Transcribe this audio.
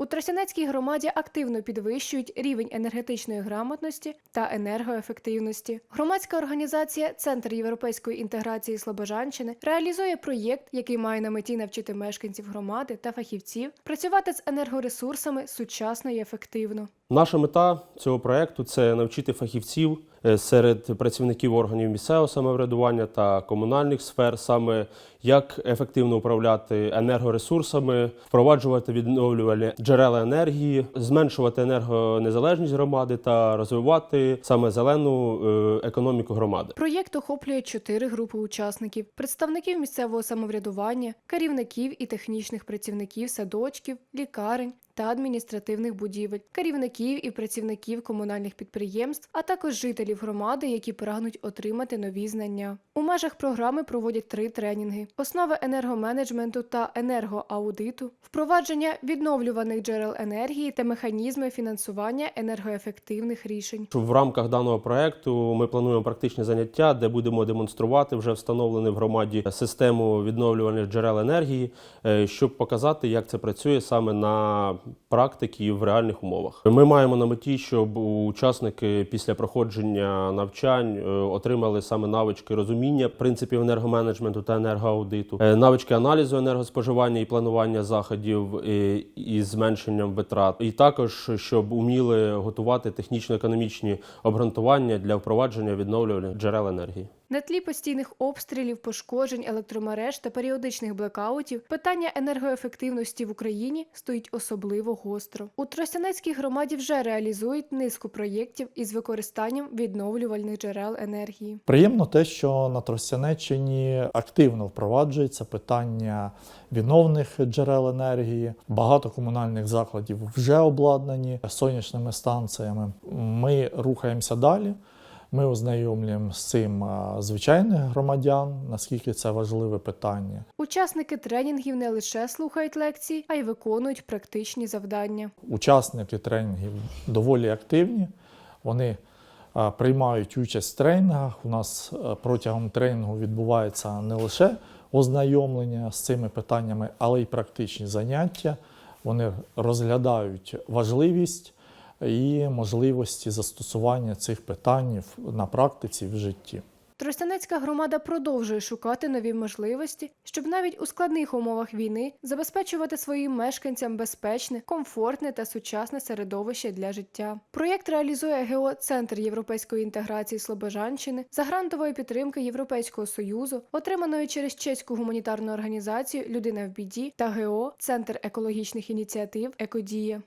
У Тростянецькій громаді активно підвищують рівень енергетичної грамотності та енергоефективності. Громадська організація Центр європейської інтеграції Слобожанщини реалізує проєкт, який має на меті навчити мешканців громади та фахівців працювати з енергоресурсами сучасно і ефективно. Наша мета цього проекту це навчити фахівців е, серед працівників органів місцевого самоврядування та комунальних сфер, саме як ефективно управляти енергоресурсами, впроваджувати відновлювальні джерела енергії, зменшувати енергонезалежність громади та розвивати саме зелену е, економіку громади. Проєкт охоплює чотири групи учасників: представників місцевого самоврядування, керівників і технічних працівників садочків, лікарень. Та адміністративних будівель, керівників і працівників комунальних підприємств, а також жителів громади, які прагнуть отримати нові знання. У межах програми проводять три тренінги: основи енергоменеджменту та енергоаудиту, впровадження відновлюваних джерел енергії та механізми фінансування енергоефективних рішень. В рамках даного проекту ми плануємо практичні заняття, де будемо демонструвати вже встановлену в громаді систему відновлювальних джерел енергії, е, щоб показати, як це працює саме на практиці і в реальних умовах. Ми маємо на меті, щоб учасники після проходження навчань е, отримали саме навички розуміння принципів енергоменеджменту та енергоаудиту, е, навички аналізу енергоспоживання і планування заходів е, із зменшенням витрат, і також щоб уміли готувати технічно-економічні обґрунтування для впровадження відновлювальних джерел енергії. На тлі постійних обстрілів, пошкоджень електромереж та періодичних блекаутів питання енергоефективності в Україні стоїть особливо гостро. У Тростянецькій громаді вже реалізують низку проєктів із використанням відновлювальних джерел енергії. Приємно те, що на Тростянеччині активно впроваджується питання відновних джерел енергії. Багато комунальних закладів вже обладнані сонячними станціями. Ми рухаємося далі. Ми ознайомлюємо з цим звичайних громадян, наскільки це важливе питання. Учасники тренінгів не лише слухають лекції, а й виконують практичні завдання. Учасники тренінгів доволі активні. Вони приймають участь в тренінгах. У нас протягом тренінгу відбувається не лише ознайомлення з цими питаннями, але й практичні заняття. Вони розглядають важливість і можливості застосування цих питань на практиці в житті. Тростянецька громада продовжує шукати нові можливості, щоб навіть у складних умовах війни забезпечувати своїм мешканцям безпечне, комфортне та сучасне середовище для життя. Проєкт реалізує ГО Центр європейської інтеграції Слобожанщини за грантової підтримки Європейського союзу, отриманої через чеську гуманітарну організацію Людина в біді та ГО Центр екологічних ініціатив Екодія.